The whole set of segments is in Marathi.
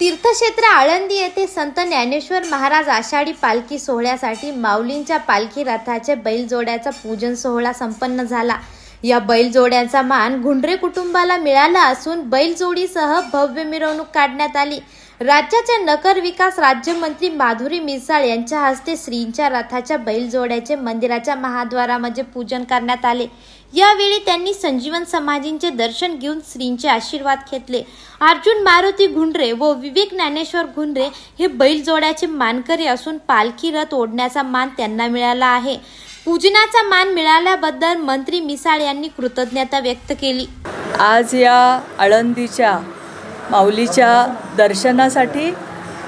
तीर्थक्षेत्र आळंदी येथे संत ज्ञानेश्वर महाराज आषाढी पालखी सोहळ्यासाठी माऊलींच्या पालखी रथाचे बैलजोड्याचा पूजन सोहळा संपन्न झाला. या बैलजोड्यांचा मान घुंडरे कुटुंबाला मिळाला असून बैलजोडीसह भव्य मिरवणूक काढण्यात आली. राज्याचे नगर विकास राज्यमंत्री माधुरी मिसाळ यांच्या हस्ते श्रींच्या रथाच्या बैलजोड्याचे मंदिराच्या महाद्वारामध्ये पूजन करण्यात आले. यावेळी त्यांनी संजीवन समाधींचे दर्शन घेऊन श्रींचे आशीर्वाद घेतले. अर्जुन मारुती घुंडरे व विवेक ज्ञानेश्वर घुंडरे हे बैलजोड्याचे मानकरी असून पालखी रथ ओढण्याचा मान त्यांना मिळाला आहे. पूजनाचा मान मिळाल्याबद्दल मंत्री मिसाळ यांनी कृतज्ञता व्यक्त केली. आज या आळंदीच्या माऊलीच्या दर्शनासाठी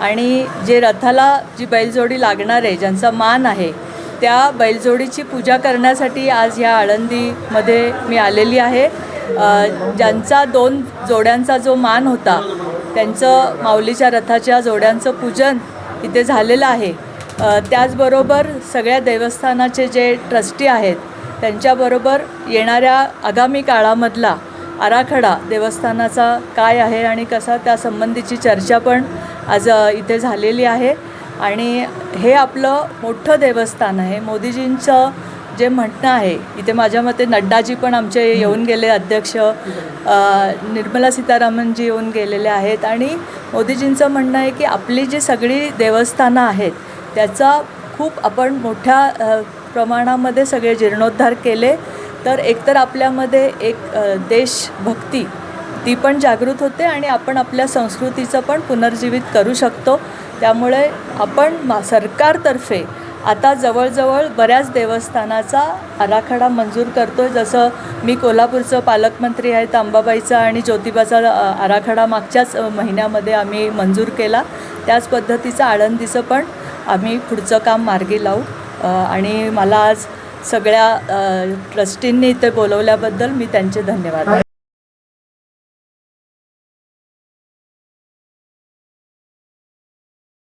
आणि जे रथाला जी बैलजोडी लागणार आहे ज्यांचा मान आहे त्या बैलजोडीची पूजा करण्यासाठी आज ह्या आळंदीमध्ये मी आलेली आहे. ज्यांचा दोन जोड्यांचा जो मान होता त्यांचं माऊलीच्या रथाच्या जोड्यांचं पूजन इथे झालेलं आहे. त्याचबरोबर सगळ्या देवस्थानाचे जे ट्रस्टी आहेत त्यांच्याबरोबर येणाऱ्या आगामी काळामधला आराखडा देवस्थानाचा काय आहे आणि कसा त्या संबंधीची चर्चा पण आज इथे झालेली आहे. आणि हे आपलं मोठं देवस्थान आहे. मोदीजींचं जे म्हणणं आहे इथे माझ्या मते नड्डाजी पण आमचे येऊन गेले अध्यक्ष निर्मला सीतारामनजी येऊन गेलेले आहेत. आणि मोदीजींचं म्हणणं आहे की आपली जी सगळी देवस्थानं आहेत त्याचा खूप आपण मोठ्या प्रमाणामध्ये सगळे जीर्णोद्धार केले. तर एकतर आपल्यामध्ये एक देशभक्ती ती पण जागृत होते आणि आपण आपल्या संस्कृतीचं पण पुनर्जीवित करू शकतो. त्यामुळे आपण मा सरकारतर्फे आता जवळजवळ बऱ्याच देवस्थानाचा आराखडा मंजूर करतो आहे जसं मी कोल्हापूरचं पालकमंत्री आहे तर अंबाबाईचा आणि ज्योतिबाचा आराखडा मागच्याच महिन्यामध्ये आम्ही मंजूर केला. त्याच पद्धतीचं आळंदीचं पण आम्ही पुढचं काम मार्गी लावू. आणि मला आज सगळ्या ट्रस्टींनी इथे बोलवल्याबद्दल मी त्यांचे धन्यवाद